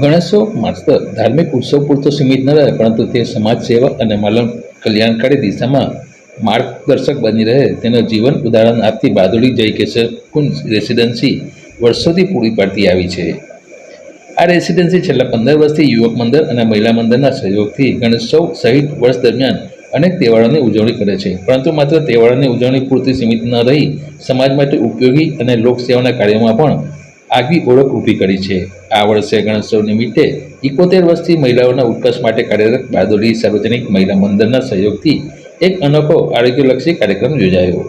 ગણેશોત્સવ માત્ર ધાર્મિક ઉત્સવ પૂરતો સીમિત ન રહે, પરંતુ તે સમાજ સેવા અને માલમ કલ્યાણકારી દિશામાં માર્ગદર્શક બની રહે. તેનું જીવન ઉદાહરણ આપતી બારડોલી જય કેસર કુંજ રેસિડેન્સી વર્ષોથી પૂરી પાડતી આવી છે. આ રેસિડેન્સી છેલ્લા પંદર વર્ષથી યુવક મંદિર અને મહિલા મંદિરના સહયોગથી ગણેશોત્સવ સહિત વર્ષ દરમિયાન અનેક તહેવારોની ઉજવણી કરે છે. પરંતુ માત્ર તહેવારોની ઉજવણી પૂરતી સીમિત ન રહી, સમાજ માટે ઉપયોગી અને લોકસેવાના કાર્યોમાં પણ આગવી ઓળખ ઊભી કરી છે. આ વર્ષે ગણેશોત્સવ નિમિત્તે ઇકોતેર વર્ષથી મહિલાઓના ઉત્કર્ષ માટે કાર્યરત બારડોલી સાર્વજનિક મહિલા મંદિરના સહયોગથી એક અનોખો આરોગ્યલક્ષી કાર્યક્રમ યોજાયો.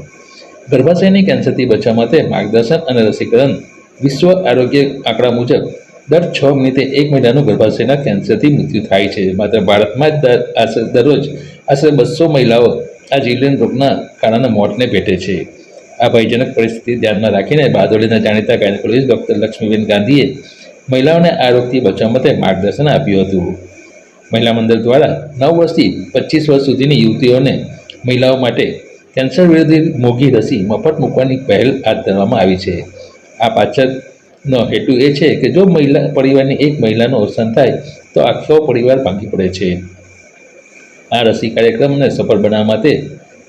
ગર્ભાશયની કેન્સરથી બચવા માટે માર્ગદર્શન અને રસીકરણ વિશ્વ આરોગ્ય આંકડા મુજબ દર છ મિનિટે એક મહિલાનું ગર્ભાશયના કેન્સરથી મૃત્યુ થાય છે. માત્ર ભારતમાં જ દરરોજ આશરે બસો મહિલાઓ આ જીવલેણ રોગના કારણે મોતને ભેટે છે. આ ભયજનક પરિસ્થિતિ ધ્યાનમાં રાખીને બારડોલીના જાણીતા ગાયનેકોલોજીસ્ટ ડૉક્ટર લક્ષ્મીબેન ગાંધીએ મહિલાઓને આ રોગથી બચવા માટે માર્ગદર્શન આપ્યું હતું. મહિલા મંડળ દ્વારા નવ વર્ષથી પચીસ વર્ષ સુધીની યુવતીઓને મહિલાઓ માટે કેન્સર વિરોધી મોઘી રસી મફત મૂકવાની પહેલ હાથ ધરવામાં આવી છે. આ પાછળનો હેતુ એ છે કે જો મહિલા પરિવારની એક મહિલાનું અવસાન થાય, તો આખો પરિવાર ભાંગી પડે છે. આ રસી કાર્યક્રમને સફળ બનાવવા માટે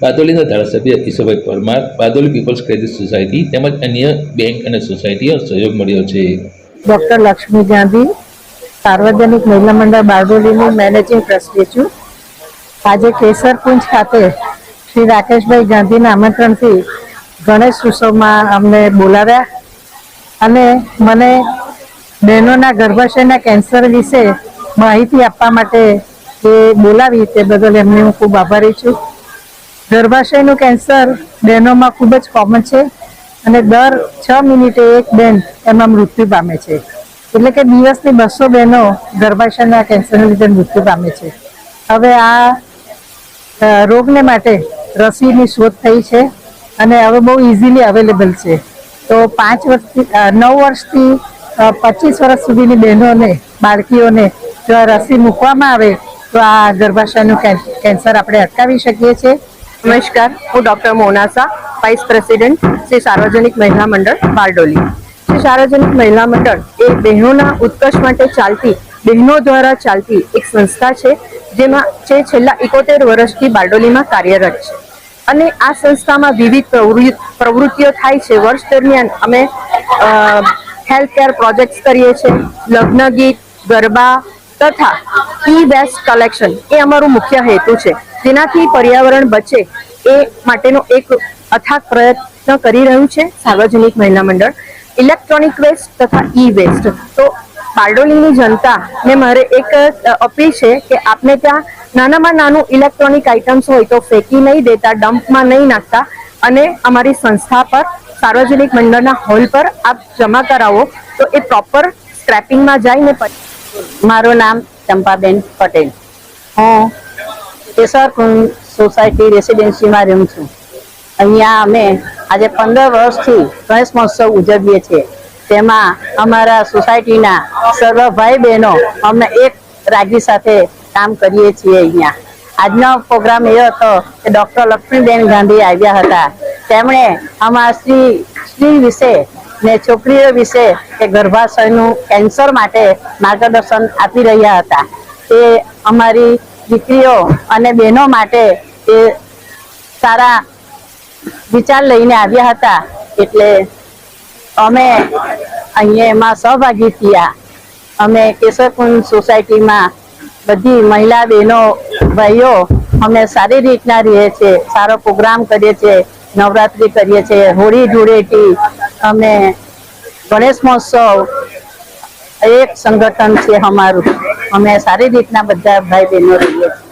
બારડોલીના ધારાસભ્ય Kishorbhai Parmar Bardoli people's credit society તેમજ અન્ય બેંક અને સોસાયટીઓ સહયોગ મળ્યો છે. ડૉક્ટર લક્ષ્મી ગાંધી, સાર્વજનિક મહિલા મંડળ બારડોલીની મેનેજિંગ ટ્રસ્ટી છું. આજે કેસરકુંજ ખાતે શ્રી રાકેશભાઈ ગાંધીના આમંત્રણથી ગણેશ ઉત્સવમાં અમને બોલાવ્યા અને મને બહેનોના ગર્ભાશયના કેન્સર વિશે માહિતી આપવા માટે એ બોલાવી તે બદલ એમને હું ખૂબ આભારી છું. ગર્ભાશયનું કેન્સર બહેનોમાં ખૂબ જ કોમન છે અને દર છ મિનિટે એક બેન એમાં મૃત્યુ પામે છે. એટલે કે દિવસની બસો બહેનો ગર્ભાશયના કેન્સરને લીધે મૃત્યુ પામે છે. હવે આ રોગને માટે રસીની શોધ થઈ છે અને હવે બહુ ઇઝીલી અવેલેબલ છે. તો પાંચ વર્ષથી નવ વર્ષથી પચીસ વર્ષ સુધીની બહેનોને, બાળકીઓને જો આ રસી મૂકવામાં આવે તો આ ગર્ભાશયનું કેન્સર આપણે અટકાવી શકીએ છીએ. નમસ્કાર હું doctor Monasa vice president Shri Sarvajanik Mahila Mandal Bardoli Shri Sarvajanik Mahila મંડળ એ બહેનોના ઉત્કર્ષ માટે ચાલતી, બહેનો દ્વારા ચાલતી એક સંસ્થા છે, જેમાં જે છેલ્લા એકોતેર વર્ષથી બારડોલીમાં કાર્યરત છે. અને આ સંસ્થામાં વિવિધ પ્રવૃત્તિ, પ્રવૃત્તિઓ થાય છે. વર્ષ દરમિયાન અમે હેલ્થ કેર પ્રોજેક્ટ્સ કરીએ છીએ. લગ્ન ગીત, ગરબા તથા ઈ વેસ્ટ કલેક્શન એ અમારું મુખ્ય હેતુ છે. જેનાથી પર્યાવરણ બચે એ માટેનો એક અથાગ પ્રયત્ન કરી રહ્યું છે સાર્વજનિક મહિલા મંડળ. ઇલેક્ટ્રોનિક વેસ્ટ તથા ઈ વેસ્ટ. તો બારડોલીની જનતાને મારે એક અપીલ છે કે આપને ત્યાં નાનામાં નાનું ઇલેક્ટ્રોનિક આઇટમ્સ હોય તો ફેંકી નહીં દેતા, ડમ્પમાં નહીં નાખતા અને અમારી સંસ્થા પર, સાર્વજનિક મંડળના હોલ પર આપ જમા કરાવો. તો એ પ્રોપર સ્ક્રેપિંગમાં જઈને પછી મારું નામ ચંપાબેન પટેલ. હું કેશરકુંજ સોસાયટી રેસિડેન્સીમાં રહું છું. અહીંયા અમે આજે પંદર વર્ષથી ગણેશ મહોત્સવ ઉજવીએ છીએ. તેમાં અમારા સોસાયટીના સર્વ ભાઈ બહેનો અમને એક રાગી સાથે કામ કરીએ છીએ અહીંયા. આજનો પ્રોગ્રામ એ હતો કે ડૉક્ટર લક્ષ્મીબેન ગાંધી આવ્યા હતા. તેમણે અમારા શ્રી સ્ત્રી વિશે ને છોકરીઓ વિશે કે ગર્ભાશયનું કેન્સર માટે માર્ગદર્શન આપી રહ્યા હતા. તે અમારી દીકરીઓ અને બહેનો માટે એ સારા વિચાર લઈને આવ્યા હતા. એટલે અમે અહીંયા એમાં સહભાગી થયા. અમે કેશરકુંજ સોસાયટીમાં બધી મહિલા, બહેનો, ભાઈઓ અમે સારી રીતના રહીએ છીએ સારો પ્રોગ્રામ કરીએ છીએ, નવરાત્રિ કરીએ છીએ, હોળી ધૂળેટી અમે ગણેશ મહોત્સવ એક સંગઠન છે અમારું. અમે સારી રીતના બધા ભાઈ બહેનો રહીએ છીએ.